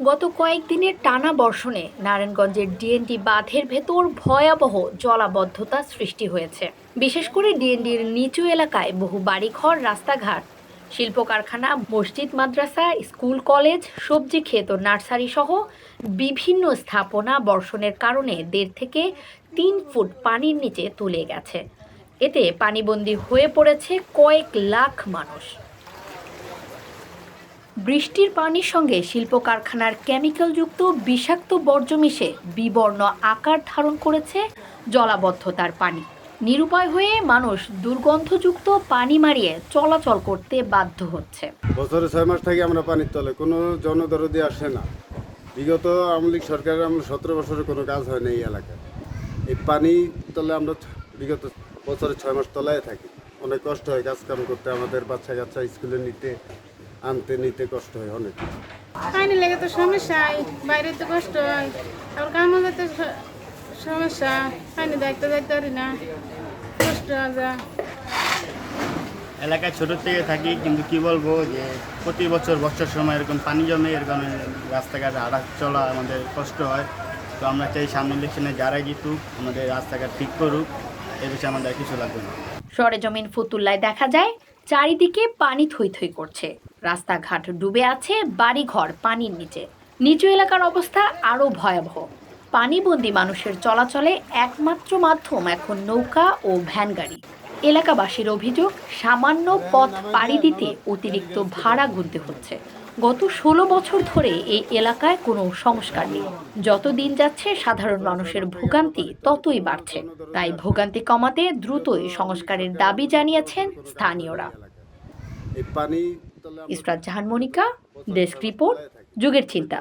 গত কয়েকদিনের টানা বর্ষণে নারায়ণগঞ্জের ডিএনডি বাঁধের ভেতর ভয়াবহ জলাবদ্ধতা সৃষ্টি হয়েছে। বিশেষ করে ডিএনডির নিচু এলাকায় বহু বাড়িঘর, রাস্তাঘাট শিল্প কারখানা মসজিদ, মাদ্রাসা, স্কুল, কলেজ, সবজি ক্ষেত ও নার্সারি সহ বিভিন্ন স্থাপনা বর্ষণের কারণে দেড় থেকে তিন ফুট পানির নিচে তুলে গেছে। এতে পানিবন্দী হয়ে পড়েছে কয়েক লাখ মানুষ। বৃষ্টির পানির সঙ্গে শিল্প কারখানার কেমিক্যালযুক্ত বিষাক্ত বর্জ্য মিশে বিবর্ণ আকার ধারণ করেছে জলাবদ্ধতার পানি। নিরুপায় হয়ে মানুষ দুর্গন্ধযুক্ত পানি মারিয়ে চলাচল করতে বাধ্য হচ্ছে। বছরে ছয় মাস থেকে আমরা পানির তলে, কোনো জনদরদি আসে না। বিগত আওয়ামী লীগ সরকারের আমরা সতেরো বছরে কোনো কাজ হয় না এই এলাকায়। এই পানি তলে আমরা বিগত বছরে ছয় মাস তলায় থাকি। অনেক কষ্ট হয় কাজ কাম করতে, আমাদের বাচ্চা কাচ্চা স্কুলে নিতে। আনতে নিতে কষ্ট হয় অনেক। পানি লেগে তো সমস্যা হয় বাইরে তো কষ্ট হয়। আবার কামও তো সমস্যা পানি দেখতে যাইতে পারি না। কষ্ট হয় যা। এলাকায় ছোট থেকে থাকি কিন্তু কি বলব যে প্রতি বছর বর্ষার সময় এরকম পানি জমে এরকম রাস্তাঘাটে আড়া চলা আমাদের কষ্ট হয়। তো আমরা চাই সামনে ইলেকশনে যারাই জিতুক আমাদের রাস্তাঘাট ঠিক করুক এ বিষয়ে আমাদের কিছু লাগবে না। সরেজমিন ফতুল্লায় দেখা যায়। চারিদিকে পানি থই থই করছে। রাস্তাঘাট ডুবে আছে, বাড়িঘর পানির নিচে। নিচু এলাকার অবস্থা আরও ভয়াবহ। পানিবন্দী মানুষের চলাচলে একমাত্র মাধ্যম এখন নৌকা ও ভ্যান গাড়ি। এলাকাবাসীর অভিযোগ, সামান্য পথ পাড়ি দিতে অতিরিক্ত ভাড়া গুনতে হচ্ছে। গত ষোলো বছর ধরে এই এলাকায় কোনো সংস্কার নেই। যত দিন যাচ্ছে, সাধারণ মানুষের ভোগান্তি ততই বাড়ছে। তাই ভোগান্তি কমাতে দ্রুতই সংস্কারের দাবি জানিয়েছেন স্থানীয়রা। ইসরাত জাহান মনিকা ডেস্ক রিপোর্ট, যুগের চিন্তা।